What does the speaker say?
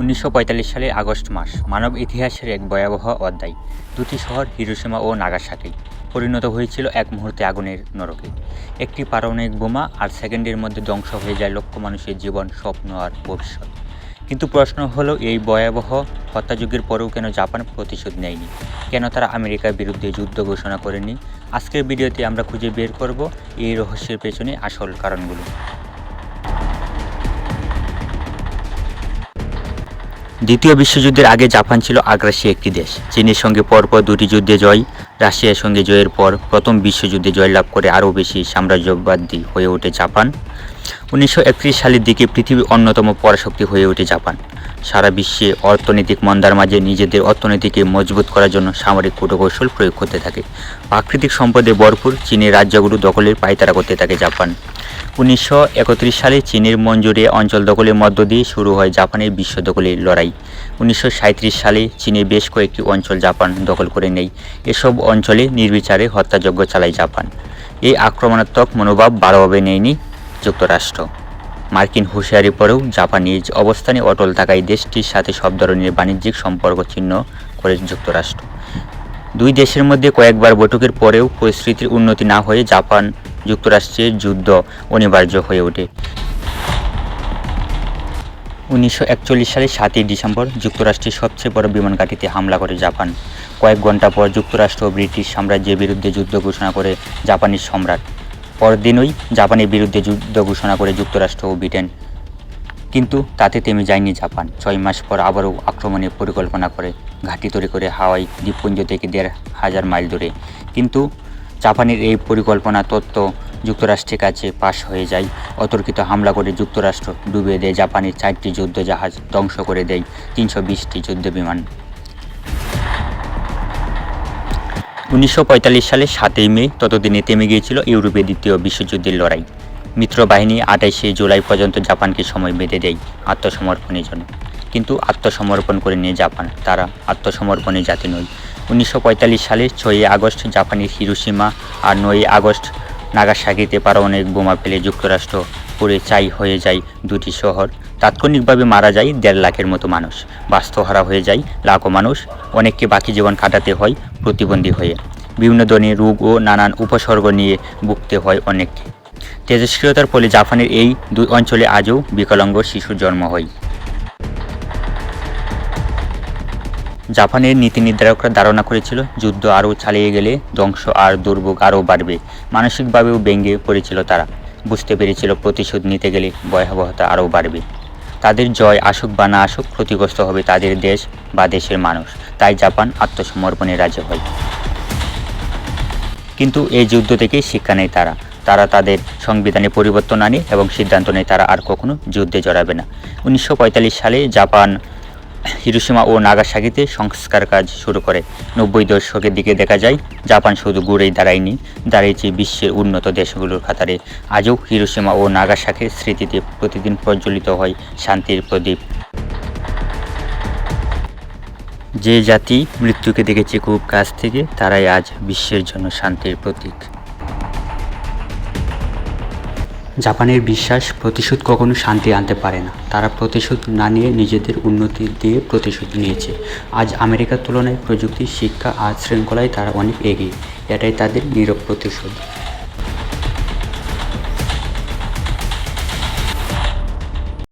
উনিশশো সালের আগস্ট মাস মানব ইতিহাসের এক ভয়াবহ অধ্যায়। দুটি শহর হিরোশিমা ও নাগাসাকি। পরিণত হয়েছিল এক মুহূর্তে আগুনের নরকে। একটি পারমাণবিক বোমা আর সেকেন্ডের মধ্যে ধ্বংস হয়ে যায় লক্ষ মানুষের জীবন, স্বপ্ন আর ভবিষ্যৎ। কিন্তু প্রশ্ন হলো, এই ভয়াবহ হত্যাযুগের পরেও কেন জাপান প্রতিশোধ নেয়নি? কেন তারা আমেরিকার বিরুদ্ধে যুদ্ধ ঘোষণা করেনি আজকের ভিডিওতে আমরা খুঁজে বের করব এই রহস্যের পেছনে আসল কারণগুলো। দ্বিতীয় বিশ্বযুদ্ধের আগে জাপান ছিল আগ্রাসী একটি দেশ। চীনের সঙ্গে পরপর দুটি যুদ্ধে জয়। রাশিয়ার সঙ্গে জয়ের পর প্রথম বিশ্বযুদ্ধে জয়লাভ করে আরও বেশি সাম্রাজ্যবাদী হয়ে ওঠে জাপান। উনিশশো একত্রিশ সালের দিকে পৃথিবীর অন্যতম পরাশক্তি হয়ে ওঠে জাপান। সারা বিশ্বে অর্থনৈতিক মন্দার মাঝে নিজেদের অর্থনীতিকে মজবুত করার জন্য সামরিক কূটকৌশল প্রয়োগ করতে থাকে। প্রাকৃতিক সম্পদে ভরপুর চীনের রাজ্যগুলো দখলের পায়তারা করতে থাকে জাপান। উনিশশো একত্রিশ সালে চীনের মঞ্জুরে অঞ্চল দখলের মধ্য দিয়ে শুরু হয় জাপানের বিশ্ব দখলের লড়াই। উনিশশো সালে চীনে বেশ কয়েকটি অঞ্চল জাপান দখল করে নেয়। এসব অঞ্চলে নির্বিচারে হত্যাযজ্ঞ চালায় জাপান। এই আক্রমণাত্মক মনোভাব ভালোভাবে নেয়নি যুক্তরাষ্ট্র। মার্কিন হুঁশিয়ারি পরেও জাপান নিজ অবস্থানে অটল থাকায় দেশটির সাথে সব ধরনের বাণিজ্যিক সম্পর্ক ছিন্ন করে যুক্তরাষ্ট্র। দুই দেশের মধ্যে কয়েকবার বৈঠকের পরেও পরিস্থিতির উন্নতি না হয়ে জাপান যুক্তরাষ্ট্রের যুদ্ধ অনিবার্য হয়ে ওঠে। উনিশশো একচল্লিশ সালের সাতই ডিসেম্বর যুক্তরাষ্ট্রের সবচেয়ে বড় বিমান ঘাঁটিতে হামলা করে জাপান। কয়েক ঘণ্টা পর যুক্তরাষ্ট্র ও ব্রিটিশ সাম্রাজ্যের বিরুদ্ধে যুদ্ধ ঘোষণা করে জাপানিজ সম্রাট। পরদিনই জাপানের বিরুদ্ধে যুদ্ধ ঘোষণা করে যুক্তরাষ্ট্র ও ব্রিটেন। কিন্তু তাতে থেমে যায়নি জাপান। ছয় মাস পর আবারও আক্রমণের পরিকল্পনা করে ঘাঁটি তৈরি করে হাওয়াই দ্বীপপুঞ্জ থেকে দেড় হাজার মাইল দূরে। কিন্তু জাপানের এই পরিকল্পনা তত্ত্ব যুক্তরাষ্ট্রের কাছে পাশ হয়ে যায়। অতর্কিত হামলা করে যুক্তরাষ্ট্র ডুবিয়ে দেয় জাপানের চারটি যুদ্ধ জাহাজ ধ্বংস করে দেয় তিনশো বিশটি যুদ্ধ বিমান উনিশশো সালে সাতই মে, ততদিনে থেমে গিয়েছিল ইউরোপের দ্বিতীয় বিশ্বযুদ্ধের লড়াই। মিত্রবাহিনী আঠাইশে জুলাই পর্যন্ত জাপানকে সময় বেঁধে দেয় আত্মসমর্পণের জন্য। কিন্তু আত্মসমর্পণ করে নিয়ে জাপান। তারা আত্মসমর্পণের জাতি নয়। উনিশশো সালে ছয়ই আগস্ট জাপানের হিরোসীমা আর নয়ই আগস্ট নাগাসাকিতে পারমাণবিক বোমা ফেলে যুক্তরাষ্ট্র পুড়ে চাই হয়ে যায় দুটি শহর। তাৎক্ষণিকভাবে মারা যায় দেড় লাখের মতো মানুষ। বাস্তুহারা হয়ে যায় লাখো মানুষ। অনেককে বাকি জীবন কাটাতে হয় প্রতিবন্ধী হয়ে। বিভিন্ন ধরনের রোগ ও নানান উপসর্গ নিয়ে ভুগতে হয় অনেককে। তেজস্ক্রিয়তার ফলে জাপানের এই দুই অঞ্চলে আজও বিকলাঙ্গ শিশুর জন্ম হয়। জাপানের নীতি নির্ধারকরা ধারণা করেছিল, যুদ্ধ আরও চালিয়ে গেলে ধ্বংস আর দুর্ভোগ আরও বাড়বে। মানসিকভাবেও ব্যঙ্গে পড়েছিল তারা। বুঝতে পেরেছিল প্রতিশোধ নিতে গেলে ভয়াবহতা আরও বাড়বে। তাদের জয় আসুক বা না আসুক, ক্ষতিগ্রস্ত হবে তাদের দেশ বা দেশের মানুষ। তাই জাপান আত্মসমর্পণে রাজি হয়। কিন্তু এই যুদ্ধ থেকেই শিক্ষা নেয় তারা। তারা তাদের সংবিধানে পরিবর্তন আনে এবং সিদ্ধান্ত নেয় তারা আর কখনো যুদ্ধে জড়াবে না। উনিশশো পঁয়তাল্লিশ সালে জাপান হিরোসীমা ও নাগাসাকিতে সংস্কার কাজ শুরু করে। নব্বই দশকের দিকে দেখা যায়, জাপান শুধু ঘুরেই দাঁড়ায়নি, দাঁড়িয়েছে বিশ্বের উন্নত দেশগুলোর কাতারে। আজও হিরোসীমা ও নাগাসাকির স্মৃতিতে প্রতিদিন প্রজ্বলিত হয় শান্তির প্রদীপ। যে জাতি মৃত্যুকে দেখেছে খুব কাছ থেকে, তারাই আজ বিশ্বের জন্য শান্তির প্রতীক। জাপানের বিশ্বাস প্রতিশোধ কখনো শান্তি আনতে পারে না। তারা প্রতিশোধ না নিয়ে নিজেদের উন্নতি দিয়ে প্রতিশোধ নিয়েছে। আজ আমেরিকার তুলনায় প্রযুক্তি, শিক্ষা আর শৃঙ্খলায় তারা অনেক এগিয়ে। এটাই তাদের নিরব প্রতিশোধ।